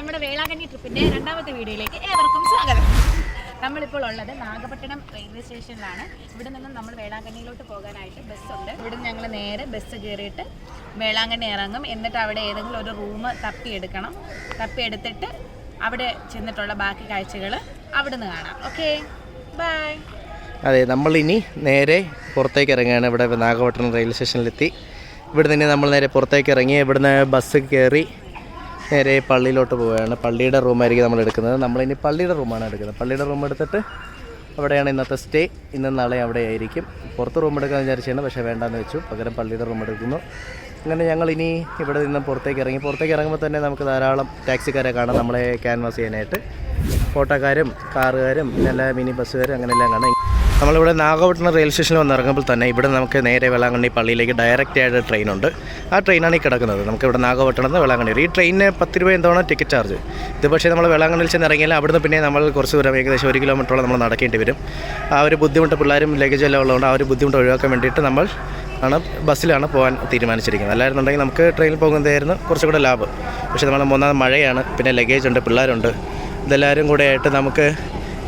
നമ്മുടെ വേളാങ്കണ്ണി ട്രിപ്പിന്റെ രണ്ടാമത്തെ വീഡിയോയിലേക്ക് ഏവർക്കും സ്വാഗതം. നമ്മളിപ്പോൾ ഉള്ളത് നാഗപട്ടണം റെയിൽവേ സ്റ്റേഷനിലാണ്. ഇവിടെ നിന്നും നമ്മൾ വേളാങ്കണ്ണിയിലോട്ട് പോകാനായിട്ട് ബസ്സുണ്ട് ഇവിടെ നിന്ന് ഞങ്ങൾ നേരെ ബസ് കയറിയിട്ട് വേളാങ്കണ്ണി ഇറങ്ങും. എന്നിട്ട് അവിടെ ഏതെങ്കിലും ഒരു റൂം തപ്പിയെടുക്കണം. തപ്പിയെടുത്തിട്ട് അവിടെ ചെന്നിട്ടുള്ള ബാക്കി കാഴ്ചകൾ അവിടെ നിന്ന് കാണാം. ഓക്കെ ബൈ അതെ നമ്മൾ ഇനി നേരെ പുറത്തേക്ക് ഇറങ്ങുകയാണ്. ഇവിടെ നാഗപട്ടണം റെയിൽവേ സ്റ്റേഷനിലെത്തി. ഇവിടെ നിന്ന് നമ്മൾ നേരെ പുറത്തേക്ക് ഇറങ്ങി ഇവിടുന്ന് ബസ് കയറി നേരെ പള്ളിയിലോട്ട് പോവുകയാണ്. പള്ളിയുടെ റൂമായിരിക്കും നമ്മൾ എടുക്കുന്നത്. നമ്മളിനി പള്ളിയുടെ റൂമാണ് എടുക്കുന്നത്. പള്ളിയുടെ റൂം എടുത്തിട്ട് അവിടെയാണ് ഇന്നത്തെ സ്റ്റേ ഇന്നും നാളെ അവിടെ ആയിരിക്കും. പുറത്ത് റൂം എടുക്കാൻ വിചാരിച്ചാണ് പക്ഷേ വേണ്ടാന്ന് വെച്ചു. പകരം പള്ളിയുടെ റൂം എടുക്കുന്നു. അങ്ങനെ ഞങ്ങൾ ഇനി ഇവിടെ നിന്ന് പുറത്തേക്ക് ഇറങ്ങി. പുറത്തേക്ക് ഇറങ്ങുമ്പോൾ തന്നെ നമുക്ക് ധാരാളം ടാക്സിക്കാരെ കാണാം. നമ്മളെ ക്യാൻവാസ് ചെയ്യാനായിട്ട്. ഓട്ടോക്കാരും കാറുകാരും നല്ല മിനി ബസ്സുകാരും അങ്ങനെയെല്ലാം കാണാം. നമ്മളിവിടെ നാഗപട്ടണം റെയിൽവേ സ്റ്റേഷനിൽ വന്ന് ഇറങ്ങുമ്പോൾ തന്നെ ഇവിടെ നമുക്ക് നേരെ വേളാങ്കണ്ണി പള്ളിയിലേക്ക് ഡയറക്റ്റ് ആയിട്ട് ട്രെയിനുണ്ട് ആ ട്രെയിനാണ് ഈ കിടക്കുന്നത്. നമുക്ക് ഇവിടെ നാഗപട്ടണം നിന്ന് വേളാങ്കണ്ണി. ഈ ട്രെയിനിന് പത്ത് രൂപ എന്താണ് ടിക്കറ്റ് ചാർജ് ഇത് പക്ഷേ നമ്മൾ വേളാങ്കണ്ണിയിൽ ചെന്ന് ഇറങ്ങിയാൽ അവിടുന്ന് പിന്നെ നമ്മൾ കുറച്ച് ദൂരം ഏകദേശം ഒരു കിലോമീറ്ററോളം നമ്മൾ നടക്കേണ്ടി വരും. ആ ഒരു ബുദ്ധിമുട്ട് പിള്ളേരും ലഗേജ് എല്ലാം ഉള്ളതുകൊണ്ട് ആ ഒരു ബുദ്ധിമുട്ട് ഒഴിവാക്കാൻ വേണ്ടിയിട്ട് നമ്മൾ ആണ് ബസ്സിലാണ് പോകാൻ തീരുമാനിച്ചിരിക്കുന്നത്. അല്ലായിരുന്നുണ്ടെങ്കിൽ നമുക്ക് ട്രെയിനിൽ പോകുന്നതായിരുന്നു കുറച്ചുകൂടെ ലാഭം. പക്ഷേ നമ്മൾ മൂന്നാമത് മഴയാണ് പിന്നെ ലഗേജ് ഉണ്ട് പിള്ളേരുണ്ട്. ഇതെല്ലാവരും കൂടെ ആയിട്ട് നമുക്ക്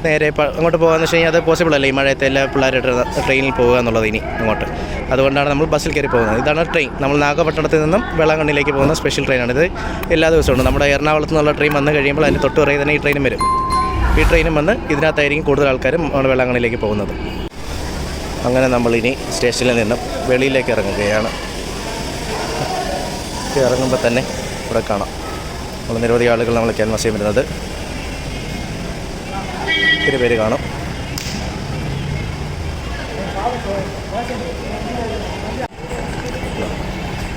നേരെ അങ്ങോട്ട് പോകാമെന്ന് വെച്ച് കഴിഞ്ഞാൽ അത് പോസിബിൾ അല്ല? ഈ മഴയത്തെ എല്ലാ പിള്ളേരായിട്ട് ട്രെയിനിൽ പോകുക എന്നുള്ളത് ഇനി അങ്ങോട്ട്. അതുകൊണ്ടാണ് നമ്മൾ ബസ്സിൽ കയറി പോകുന്നത്. ഇതാണ് ട്രെയിൻ നമ്മൾ നാഗപട്ടണത്തിൽ നിന്നും വെള്ളാങ്കണ്ണിലേക്ക് പോകുന്ന സ്പെഷ്യൽ ട്രെയിനാണ് ഇത് എല്ലാ ദിവസവും ഉണ്ട്. നമ്മുടെ എറണാകുളത്ത് നിന്നുള്ള ട്രെയിൻ വന്ന് കഴിയുമ്പോൾ അതിന് തൊട്ട് പുറകെ തന്നെ ഈ ട്രെയിനും വരും. ഈ ട്രെയിനും വന്ന് ഇതിനകത്തായിരിക്കും കൂടുതൽ ആൾക്കാരും നമ്മുടെ വെള്ളാങ്കണ്ണിലേക്ക് പോകുന്നത്. അങ്ങനെ നമ്മളിനി സ്റ്റേഷനിൽ നിന്നും വെളിയിലേക്ക് ഇറങ്ങുകയാണ്. ഇറങ്ങുമ്പോൾ തന്നെ ഇവിടെ കാണാം. നമ്മൾ നിരവധി ആളുകൾ നമ്മൾ ക്യാൻവാസ് ചെയ്യാൻ വരുന്നത്. ഒത്തിരി പേര് കാണും.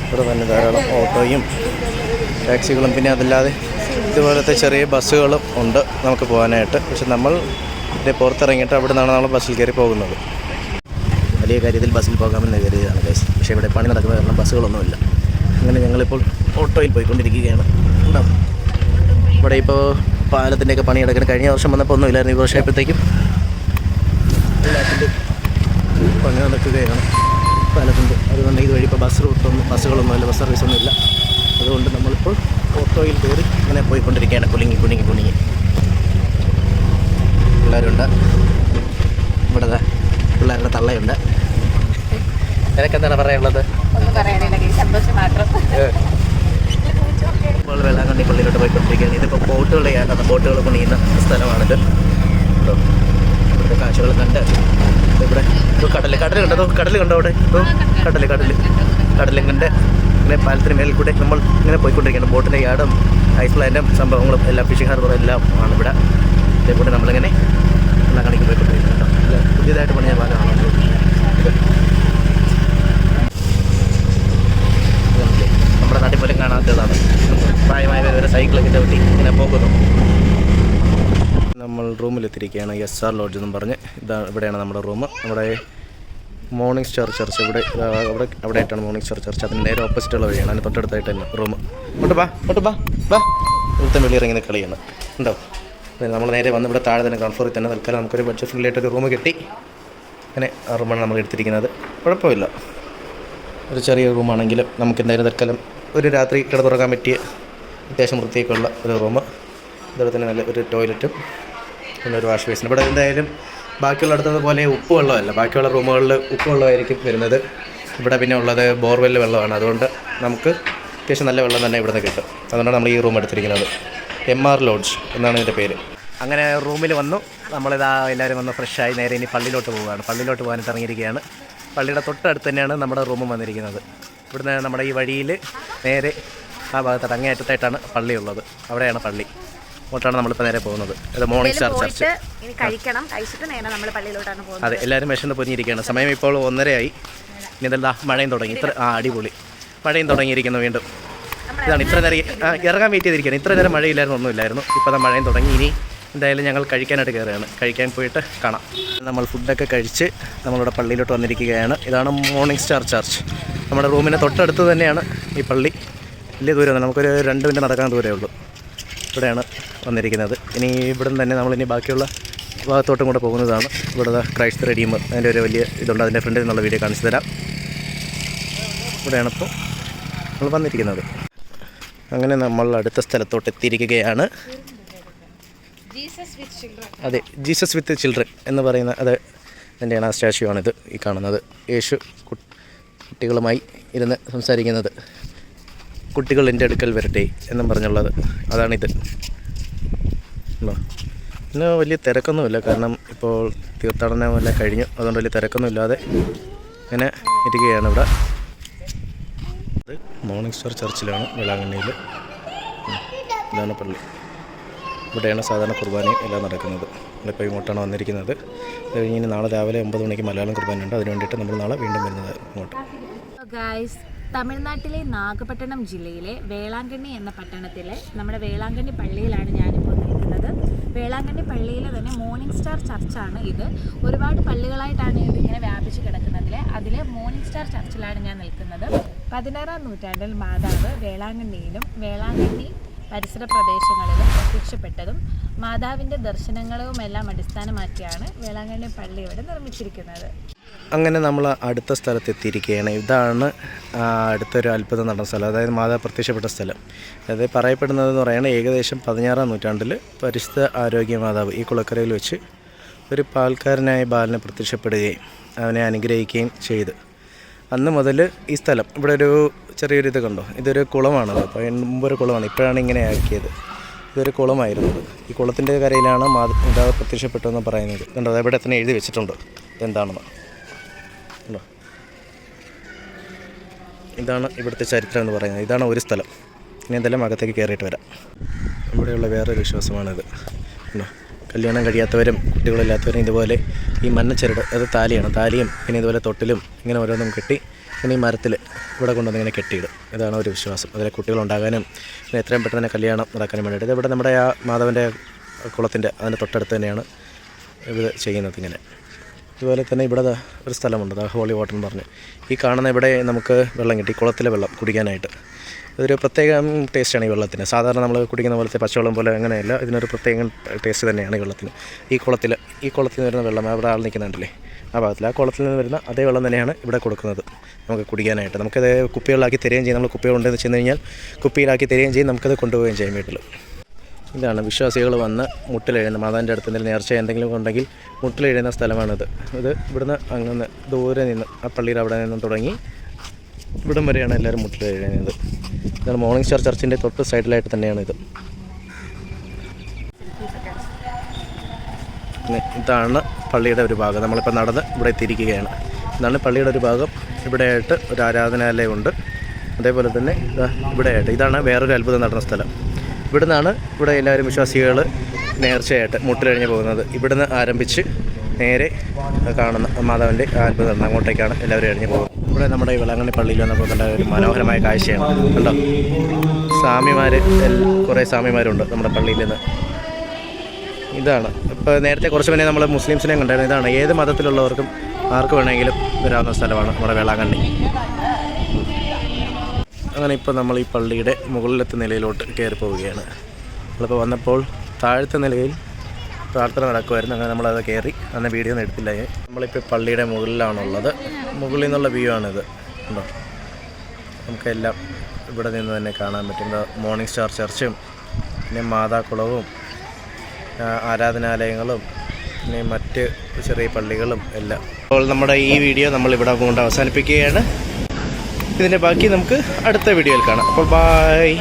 ഇവിടെ തന്നെ ധാരാളം ഓട്ടോയും ടാക്സികളും പിന്നെ അതല്ലാതെ ഇതുപോലത്തെ ചെറിയ ബസ്സുകളും ഉണ്ട് നമുക്ക് പോകാനായിട്ട്. പക്ഷെ നമ്മൾ ഇതിന്റെ പുറത്തിറങ്ങിയിട്ട് അവിടെ നിന്നാണ് നമ്മൾ ബസ്സിൽ കയറി പോകുന്നത്. വലിയ കാര്യത്തിൽ ബസ്സിൽ പോകാമെന്ന് കരുതിയതാണ് കേസ് പക്ഷേ ഇവിടെ പണി നടക്കുന്ന കാരണം ബസ്സുകളൊന്നുമില്ല. അങ്ങനെ ഞങ്ങളിപ്പോൾ ഓട്ടോയിൽ പോയിക്കൊണ്ടിരിക്കുകയാണ്. ഇവിടെ ഇപ്പോൾ പാലത്തിന്റെയൊക്കെ പണി നടക്കുന്നത് കഴിഞ്ഞ വർഷം വന്നപ്പോൾ ഒന്നും ഒന്നുമില്ലായിരുന്നു ഈ വർഷമായപ്പോഴത്തേക്കും എല്ലാത്തിന്റെ പണി നടക്കുകയാണ് പാലത്തിന്റെ. അതുകൊണ്ട് ഇതുവഴി ഇപ്പോൾ ബസ് റൂട്ടൊന്നും ബസ്സുകളൊന്നും അല്ല ബസ് സർവീസൊന്നുമില്ല അതുകൊണ്ട് നമ്മളിപ്പോൾ ഓട്ടോയിൽ കയറി ഇങ്ങനെ പോയിക്കൊണ്ടിരിക്കുകയാണ്. കുലുങ്ങി കുലുങ്ങി കുലുങ്ങി. പിള്ളേരുണ്ട്. ഇവിടെ പിള്ളേരുടെ തള്ളയുണ്ട്. എനിക്കെന്താണ് പറയാനുള്ളത്? ഒന്നും പറയാനില്ല സന്തോഷം മാത്രം. ഇപ്പോൾ വെള്ളാങ്കണ്ണി പള്ളിയിലോട്ട് പോയിക്കൊണ്ടിരിക്കുകയാണ്. ഇതിപ്പോൾ ബോട്ടുകളുടെ യാത്ര ബോട്ടുകൾ പണിയുന്ന സ്ഥലമാണിത് ഇവിടുത്തെ കാഴ്ചകൾ കണ്ട് ഇവിടെ കടൽ കടൽ കണ്ടോ? കടൽ കണ്ടോ അവിടെ? കടൽ കടൽ കടലും. കണ്ട് ഇങ്ങനെ പാലത്തിന് മേലിൽ കൂടെ നമ്മൾ ഇങ്ങനെ പോയിക്കൊണ്ടിരിക്കുകയാണ്. ബോട്ടിന്റെ യാർഡും ഐസ് പ്ലാന്റും സംഭവങ്ങളും എല്ലാം ഫിഷിംഗ് ഹാർബറും എല്ലാം ആണ് ഇവിടെ. ഇതേപോലെ നമ്മളിങ്ങനെ വെള്ളാങ്കണ്ണിക്ക് പോയിക്കൊണ്ടിരിക്കുന്നുണ്ടോ പുതിയതായിട്ട് പണിയ പാലമാണ് ഇത് ഇതുണ്ടല്ലേ, നമ്മുടെ നാട്ടിൽ പോലും കാണാത്തതാണ് പ്രായമായവർ ഒരു സൈക്കിളൊക്കെ ചവിട്ടി ഇങ്ങനെ പോകുന്നു നമ്മൾ റൂമിലെത്തിയിരിക്കുകയാണ് എസ് ആർ ലോഡ്ജ് എന്നും പറഞ്ഞ്. ഇതാ ഇവിടെയാണ് നമ്മുടെ റൂം നമ്മുടെ മോർണിംഗ് സ്റ്റാർ ചർച്ച് ഇവിടെ അവിടെ ആയിട്ടാണ് മോർണിംഗ് സ്റ്റാർ ചർച്ച് അതിന് നേരെ ഓപ്പോസിറ്റുള്ള വഴിയാണ്. അതിന് തൊട്ടടുത്തായിട്ട് തന്നെ റൂം ഇങ്ങോട്ട് ബാ ഇങ്ങോട്ട് ബാ ബാ ഇവിടുത്തെ വെളി ഇറങ്ങി കളിയാണ് ഉണ്ടോ? നമ്മൾ നേരെ വന്ന് ഇവിടെ താഴെ തന്നെ കൺഫോറിൽ തന്നെ തൽക്കാലം നമുക്കൊരു ബഡ്ജറ്റ് ഫ്രണ്ട്ലിയായിട്ടൊരു റൂം കിട്ടി. അങ്ങനെ ആ റൂമാണ് നമ്മൾ എടുത്തിരിക്കുന്നത്. കുഴപ്പമില്ല. ഒരു ചെറിയ റൂമാണെങ്കിലും നമുക്ക് എന്തായാലും തൽക്കാലം ഒരു രാത്രി കിടന്നുറങ്ങാൻ പറ്റിയ അത്യാവശ്യം വൃത്തിയൊക്കെയുള്ള ഒരു റൂം അതുപോലെ തന്നെ നല്ല ഒരു ടോയ്ലറ്റും പിന്നെ ഒരു വാഷ് ബേസിൻ ഇവിടെ എന്തായാലും ബാക്കിയുള്ള അടുത്തത് പോലെ ഉപ്പ് വെള്ളമല്ല. ബാക്കിയുള്ള റൂമുകളിൽ ഉപ്പ് വെള്ളമായിരിക്കും വരുന്നത്. ഇവിടെ പിന്നെ ഉള്ളത് ബോർവെൽ വെള്ളമാണ്. അതുകൊണ്ട് നമുക്ക് അത്യാവശ്യം നല്ല വെള്ളം തന്നെ ഇവിടുന്ന് കിട്ടും. അതുകൊണ്ടാണ് നമ്മൾ ഈ റൂം എടുത്തിരിക്കുന്നത്. എം ആർ ലോഡ്ജ് എന്നാണ് ഇതിന്റെ പേര്. അങ്ങനെ റൂമിൽ വന്നു. നമ്മളിതാ എല്ലാവരും വന്ന് ഫ്രഷായി നേരെ ഇനി പള്ളിയിലോട്ട് പോവുകയാണ്. പള്ളിയിലോട്ട് പോകാൻ ഇറങ്ങിയിരിക്കുകയാണ്. പള്ളിയുടെ തൊട്ടടുത്ത് തന്നെയാണ് നമ്മുടെ റൂമും വന്നിരിക്കുന്നത്. ഇവിടുന്ന് നമ്മുടെ ഈ വഴിയിൽ നേരെ ആ ഭാഗത്തോട്ട് അങ്ങേയറ്റത്തായിട്ടാണ് പള്ളിയുള്ളത്. അവിടെയാണ് പള്ളി. അങ്ങോട്ടാണ് നമ്മളിപ്പോൾ നേരെ പോകുന്നത്. മോർണിംഗ് സ്റ്റാർ ചർച്ച് കഴിക്കണം. കഴിച്ചിട്ട് നേരെ നമ്മൾ പള്ളിയിലോട്ടാണ് പോകുന്നത്. അതെ എല്ലാവരും വിശന്ന് പൊതിഞ്ഞിരിക്കുകയാണ് സമയം ഇപ്പോൾ ഒന്നരയായി. ഇനി ഇതെന്താ മഴയും തുടങ്ങി. ഇത്ര ആ അടിപൊളി. മഴയും തുടങ്ങിയിരിക്കുന്നു വീണ്ടും. ഇതാണ് ഇത്ര നേരം ഇറങ്ങാൻ വെയിറ്റ് ചെയ്തിരിക്കുകയാണ്. ഇത്ര നേരം മഴയില്ലായിരുന്നു ഒന്നുമില്ലായിരുന്നു. ഇപ്പോൾ ദാ മഴയും തുടങ്ങി. ഇനി എന്തായാലും ഞങ്ങൾ കഴിക്കാനായിട്ട് കയറുകയാണ്. കഴിക്കാൻ പോയിട്ട് കാണാം. നമ്മൾ ഫുഡൊക്കെ കഴിച്ച് നമ്മളിവിടെ പള്ളിയിലോട്ട് വന്നിരിക്കുകയാണ്. ഇതാണ് മോർണിംഗ് സ്റ്റാർ ചർച്ച് നമ്മുടെ റൂമിന് തൊട്ടടുത്ത് തന്നെയാണ് ഈ പള്ളി. വലിയ ദൂരമൊന്നും നമുക്കൊരു രണ്ട് മിനിറ്റ് നടക്കാൻ ദൂരമേ ഉള്ളൂ. ഇവിടെയാണ് വന്നിരിക്കുന്നത്. ഇനി ഇവിടെ നിന്ന് തന്നെ നമ്മളിനി ബാക്കിയുള്ള ഭാഗത്തോട്ടും കൂടെ പോകുന്നതാണ്. ഇവിടെ ക്രൈസ്തർ ക്രൈസ്റ്റ് റെഡീം അതിന്റെ ഒരു വലിയ ഇതുണ്ട്. അതിന്റെ ഫ്രണ്ടിൽ നിന്നുള്ള വീഡിയോ കാണിച്ചു തരാം. ഇവിടെയാണ് ഇപ്പോൾ നമ്മൾ വന്നിരിക്കുന്നത്. അങ്ങനെ നമ്മൾ അടുത്ത സ്ഥലത്തോട്ട് എത്തിയിരിക്കുകയാണ്. അതെ ജീസസ് വിത്ത് ചിൽഡ്രൻ എന്ന് പറയുന്ന അത് എന്റെയാണ് ആ സ്റ്റാച്യു ആണിത് ഈ കാണുന്നത്. യേശു കുട്ടികളുമായി ഇരുന്ന് സംസാരിക്കുന്നത്. കുട്ടികൾ എന്റെ അടുക്കൽ വരട്ടെ എന്നും പറഞ്ഞുള്ളത്. അതാണിത്. പിന്നെ വലിയ തിരക്കൊന്നുമില്ല. കാരണം ഇപ്പോൾ തീർത്ഥാടനമെല്ലാം കഴിഞ്ഞു. അതുകൊണ്ട് വലിയ തിരക്കൊന്നുമില്ലാതെ ഇങ്ങനെ ഇരിക്കുകയാണ് ഇവിടെ. ഇത് മോർണിംഗ് സ്റ്റാർ ചർച്ചിലാണ് വേളാങ്കണ്ണിയിൽ. ഇതാണ് പള്ളി. ഇവിടെയാണ് സാധാരണ കുർബാനയും എല്ലാം നടക്കുന്നത്. നമ്മളിപ്പോൾ ഇങ്ങോട്ടാണ് വന്നിരിക്കുന്നത്. അത് കഴിഞ്ഞ് നാളെ രാവിലെ ഒമ്പത് മണിക്ക് മലയാളം കുർബാനയുണ്ട്. അതിന് വേണ്ടിയിട്ട് നമ്മൾ നാളെ വീണ്ടും വരുന്നത് ഇങ്ങോട്ട്. തമിഴ്നാട്ടിലെ നാഗപട്ടണം ജില്ലയിലെ വേളാങ്കണ്ണി എന്ന പട്ടണത്തിലെ നമ്മുടെ വേളാങ്കണ്ണി പള്ളിയിലാണ് ഞാനിപ്പോൾ നിൽക്കുന്നത്. വേളാങ്കണ്ണി പള്ളിയിലെ തന്നെ മോർണിംഗ് സ്റ്റാർ ചർച്ചാണ് ഇത്. ഒരുപാട് പള്ളികളായിട്ടാണ് ഇത് ഇങ്ങനെ വ്യാപിച്ച് കിടക്കുന്നതിൽ അതിലെ മോർണിംഗ് സ്റ്റാർ ചർച്ചിലാണ് ഞാൻ നിൽക്കുന്നത്. പതിനാറാം നൂറ്റാണ്ടിൽ മാതാവ് വേളാങ്കണ്ണിയിലും വേളാങ്കണ്ണി പരിസര പ്രദേശങ്ങളിലും പ്രത്യക്ഷപ്പെട്ടതും മാതാവിന്റെ ദർശനങ്ങളുമെല്ലാം അടിസ്ഥാനമാക്കിയാണ് വേളാങ്കണ്ണി പള്ളി ഇവിടെ നിർമ്മിച്ചിരിക്കുന്നത്. അങ്ങനെ നമ്മൾ അടുത്ത സ്ഥലത്ത് എത്തിയിരിക്കുകയാണ് ഇതാണ് അടുത്തൊരു അത്ഭുതം നടന്ന സ്ഥലം. അതായത് മാതാ പ്രത്യക്ഷപ്പെട്ട സ്ഥലം. അതായത് പറയപ്പെടുന്നത് എന്ന് പറയുന്നത് ഏകദേശം പതിനാറാം നൂറ്റാണ്ടിൽ പരിശുദ്ധ ആരോഗ്യ മാതാവ് ഈ കുളക്കരയിൽ വെച്ച് ഒരു പാൽക്കാരനായ ബാലനെ പ്രത്യക്ഷപ്പെടുകയും അവനെ അനുഗ്രഹിക്കുകയും ചെയ്തു. അന്ന് മുതൽ ഈ സ്ഥലം ഇവിടെ ഒരു ചെറിയൊരു ഇത് കണ്ടോ? ഇതൊരു കുളമാണ്. അപ്പോൾ മുമ്പൊരു കുളമാണ്. ഇപ്പോഴാണ് ഇങ്ങനെ ആക്കിയത്. ഇതൊരു കുളമായിരുന്നത് ഈ കുളത്തിന്റെ കരയിലാണ് മാതാവ് പ്രത്യക്ഷപ്പെട്ടതെന്ന് പറയുന്നത്. കണ്ടോ? ഇവിടെ തന്നെ എഴുതി വെച്ചിട്ടുണ്ട്. എന്താണെന്ന് ഇതാണ് ഇവിടുത്തെ ചരിത്രം എന്ന് പറയുന്നത്. ഇതാണ് ഒരു സ്ഥലം. ഇനി എന്തെല്ലാം അകത്തേക്ക് കയറിയിട്ട് വരാം. ഇവിടെയുള്ള വേറൊരു വിശ്വാസമാണിത്. ഉണ്ടോ കല്യാണം കഴിയാത്തവരും കുട്ടികളില്ലാത്തവരും ഇതുപോലെ ഈ മഞ്ഞച്ചരട് അത് താലിയാണ്. താലിയും പിന്നെ ഇതുപോലെ തൊട്ടിലും ഇങ്ങനെ ഓരോന്നും കെട്ടി പിന്നെ ഈ മരത്തിൽ ഇവിടെ കൊണ്ടുവന്ന് ഇങ്ങനെ കെട്ടിയിടും. ഇതാണ് ഒരു വിശ്വാസം. അതിലെ കുട്ടികളുണ്ടാകാനും പിന്നെ എത്രയും പെട്ടെന്ന് തന്നെ കല്യാണം നടക്കാനും വേണ്ടിയിട്ട്. ഇവിടെ നമ്മുടെ ആ മാധവന്റെ കുളത്തിന്റെ അതിന്റെ തൊട്ടടുത്ത് തന്നെയാണ് ഇത് ചെയ്യുന്നത് ഇങ്ങനെ. അതുപോലെ തന്നെ ഇവിടെ ഒരു സ്ഥലമുണ്ട്. ഹോളി വാട്ടർ എന്ന് പറഞ്ഞ്. ഈ കാണുന്ന ഇവിടെ നമുക്ക് വെള്ളം കിട്ടി കുളത്തിലെ വെള്ളം കുടിക്കാനായിട്ട്. ഇതൊരു പ്രത്യേക ടേസ്റ്റാണ് ഈ വെള്ളത്തിന്. സാധാരണ നമ്മൾ കുടിക്കുന്ന പോലത്തെ പച്ചവെള്ളം പോലെ അങ്ങനെയല്ല ഇതിനൊരു പ്രത്യേക ടേസ്റ്റ് തന്നെയാണ് ഈ വെള്ളത്തിന്. ഈ കുളത്തിൽ ഈ കുളത്തിൽ നിന്ന് വരുന്ന വെള്ളം അവിടെ ആൾ നിൽക്കുന്നുണ്ടല്ലേ ആ ഭാഗത്തിൽ ആ കുളത്തിൽ നിന്ന് വരുന്ന അതേ വെള്ളം തന്നെയാണ് ഇവിടെ കൊടുക്കുന്നത്. നമുക്ക് കുടിക്കാനായിട്ട്. നമുക്കത് കുപ്പികളാക്കി തരികയും ചെയ്യും. നമ്മൾ കുപ്പികൾ ഉണ്ടെന്ന് ചെന്ന് കഴിഞ്ഞാൽ കുപ്പിയിലാക്കി തരികയും ചെയ്യും. നമുക്കത് കൊണ്ടുപോവുകയും ചെയ്യും വീട്ടിൽ ഇതാണ് വിശ്വാസികൾ വന്ന് മുട്ടിലെഴുന്ന മാതാവിന്റെ അടുത്ത് എന്തെങ്കിലും നേർച്ച എന്തെങ്കിലും ഉണ്ടെങ്കിൽ മുട്ടിലെഴുന്ന സ്ഥലമാണിത്. ഇത് ഇവിടുന്ന് അങ്ങനെ ദൂരെ നിന്ന് ആ പള്ളിയിൽ അവിടെ നിന്നും തുടങ്ങി ഇവിടം വരെയാണ് എല്ലാവരും മുട്ടിലെഴുന്നത് ഇതാണ് മോർണിംഗ് സ്റ്റാർ ചർച്ചിന്റെ തൊട്ട് സൈഡിലായിട്ട് തന്നെയാണ് ഇത് ഇതാണ് പള്ളിയുടെ ഒരു ഭാഗം. നമ്മളിപ്പോൾ നടന്ന് ഇവിടെ എത്തിയിരിക്കുകയാണ്. ഇതാണ് പള്ളിയുടെ ഒരു ഭാഗം. ഇവിടെയായിട്ട് ഒരു ആരാധനാലയമുണ്ട്. അതേപോലെ തന്നെ ഇവിടെയായിട്ട്. ഇതാണ് വേറൊരു അത്ഭുതം നടന്ന സ്ഥലം. ഇവിടുന്നാണ് ഇവിടെ എല്ലാവരും വിശ്വാസികൾ നേർച്ചയായിട്ട് മുട്ടിലഴിഞ്ഞ് പോകുന്നത്. ഇവിടുന്ന് ആരംഭിച്ച് നേരെ കാണുന്ന മാതാവിന്റെ അത്ഭുതം അങ്ങോട്ടേക്കാണ് എല്ലാവരും എഴിഞ്ഞ് പോകുന്നത്. ഇവിടെ നമ്മുടെ ഈ വിളങ്ങണി പള്ളിയിൽ വന്നപ്പോൾ കണ്ട ഒരു മനോഹരമായ കാഴ്ചയാണ്. കണ്ടോ? സ്വാമിമാർ കുറേ സ്വാമിമാരുണ്ട് നമ്മുടെ പള്ളിയിൽ നിന്ന്. ഇതാണ്. ഇപ്പോൾ നേരത്തെ കുറച്ച് മുന്നേ നമ്മൾ മുസ്ലിംസിനെയും കണ്ടായിരുന്നു. ഇതാണ്. ഏത് മതത്തിലുള്ളവർക്കും ആർക്ക് വേണമെങ്കിലും വരാവുന്ന സ്ഥലമാണ് നമ്മുടെ വേളാങ്കണ്ണി. അങ്ങനെ ഇപ്പോൾ നമ്മൾ ഈ പള്ളിയുടെ മുകളിലത്തെ നിലയിലോട്ട് കയറി പോവുകയാണ്. നമ്മളിപ്പോൾ വന്നപ്പോൾ താഴത്തെ നിലയിൽ പ്രാർത്ഥന നടക്കുമായിരുന്നു. അങ്ങനെ നമ്മളത് കയറി അന്ന് വീഡിയോ ഒന്നും എടുത്തില്ല. നമ്മളിപ്പോൾ പള്ളിയുടെ മുകളിലാണുള്ളത്. മുകളിൽ നിന്നുള്ള വ്യൂ ആണിത്. ഉണ്ടോ? നമുക്കെല്ലാം ഇവിടെ നിന്ന് തന്നെ കാണാൻ പറ്റും. മോർണിംഗ് സ്റ്റാർ ചർച്ചും പിന്നെ മാതാക്കുളവും ആരാധനാലയങ്ങളും പിന്നെ മറ്റ് ചെറിയ പള്ളികളും എല്ലാം. അപ്പോൾ നമ്മുടെ ഈ വീഡിയോ നമ്മളിവിടെ കൊണ്ട് അവസാനിപ്പിക്കുകയാണ്. ഇതിന്റെ ബാക്കി നമുക്ക് അടുത്ത വീഡിയോയിൽ കാണാം. അപ്പോൾ ബായ്